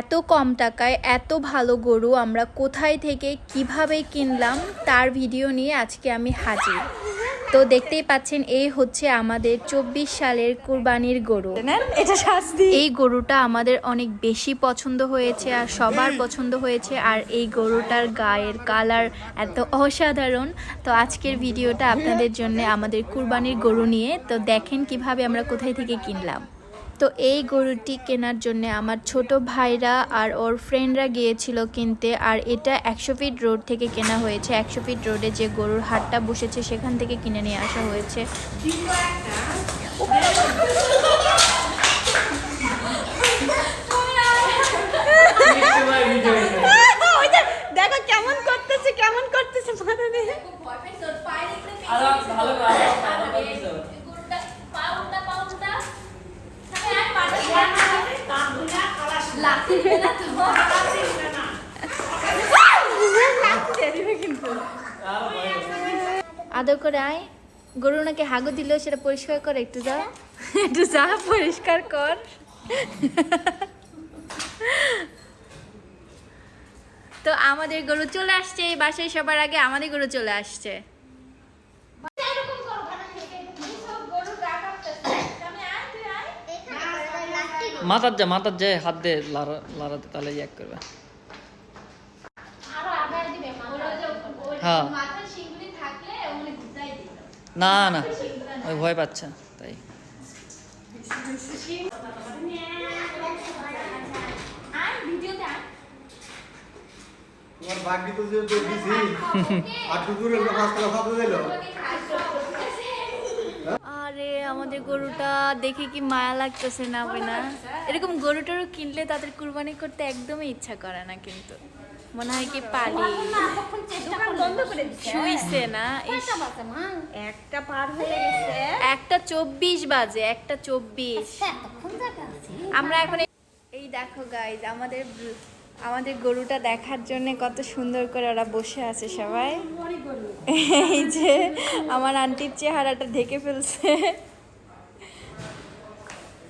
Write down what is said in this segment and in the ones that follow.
এত কম টাকায় এত ভালো গরু আমরা কোথায় থেকে কীভাবে কিনলাম তার ভিডিও নিয়ে আজকে আমি হাজির। তো দেখতেই পাচ্ছেন এই হচ্ছে আমাদের চব্বিশ সালের কুরবানির গরু। এটা শাস্তি। এই গরুটা আমাদের অনেক বেশি পছন্দ হয়েছে আর সবার পছন্দ হয়েছে আর এই গরুটার গায়ের কালার এত অসাধারণ। তো আজকের ভিডিওটা আপনাদের জন্য আমাদের কুরবানির গরু নিয়ে তো দেখেন কীভাবে আমরা কোথায় থেকে কিনলাম। তো এই গরুটি কেনার জন্য আমার ছোট ভাইরা আর ওর ফ্রেন্ডরা গিয়েছিল কিনতে আর এটা একশো ফিট রোড থেকে কেনা হয়েছে। একশো ফিট রোডে যে গরুর হাটটা বসেছে সেখান থেকে কিনে নিয়ে আসা হয়েছে। দেখো কেমন করতেছে কেমন করতেছে মাথা আদর করে আয়। গরু নাকি হাগু দিল সেটা পরিষ্কার কর, একটু যা। একটু যা, পরিষ্কার কর। তো আমাদের গরু চলে আসছে, এই বাসায় সবার আগে আমাদের গরু চলে আসছে। মাথার যা মাথার যে হাত দিয়ে লাড়া লাড়াতে তাহলে এক করবে। হ্যাঁ। না না ওই ভয় পাচ্ছে তাই। তোমার বাকি তো যে দিছি আর রাস্তা কথা দিল। আমাদের গরুটা দেখে কি মায়া লাগতেছে না হবে না? এরকম গরু টরু কিনলে তাদের কুরবানি করতে একদমই ইচ্ছা করে না কিন্তু। মনে হয় কি পালি। দোকান বন্ধ করে শুইছে না একটা পার হয়ে গেছে। একটা চব্বিশ বাজে একটা চব্বিশ। আমরা এখন এই- এই দেখো গাইজ আমাদের আমাদের গরুটা দেখার জন্য কত সুন্দর করে ওরা বসে আছে সবাই। এই যে আমার আন্টির চেহারাটা ঢেকে ফেলছে।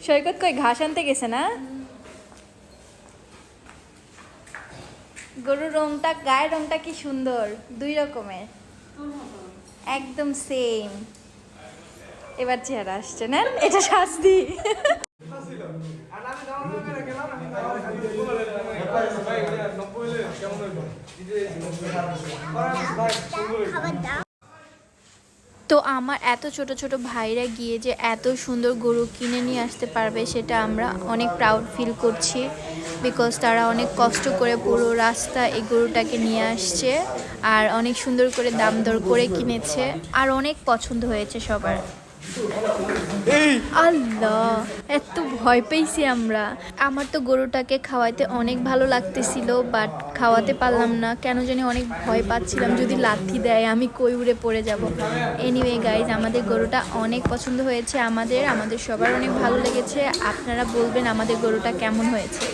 সৈকত কই ঘাস আনতে গেছে না গরুর রংটা গায়ের রংটা কি সুন্দর দুই রকমের একদম সেম এবার চেহারা আসছে না এটা শাস্তি তো আমার এত ছোট ছোট ভাইরা গিয়ে যে এত সুন্দর গরু কিনে নিয়ে আসতে পারবে সেটা আমরা অনেক প্রাউড ফিল করছি বিকজ তারা অনেক কষ্ট করে পুরো রাস্তা এই গরুটাকে নিয়ে আসছে আর অনেক সুন্দর করে দাম দর করে কিনেছে আর অনেক পছন্দ হয়েছে সবার। আল্লাহ, এত ভয় পেয়েছি আমরা। আমার তো গরুটাকে খাওয়াইতে অনেক ভালো লাগতেছিল বাট খাওয়াতে পারলাম না। কেন জানি অনেক ভয় পাচ্ছিলাম, যদি লাথি দেয়, আমি কই উড়ে পড়ে যাব। এনিওয়ে গাইজ আমাদের গরুটা অনেক পছন্দ হয়েছে আমাদের আমাদের সবার অনেক ভালো লেগেছে। আপনারা বলবেন আমাদের গরুটা কেমন হয়েছে।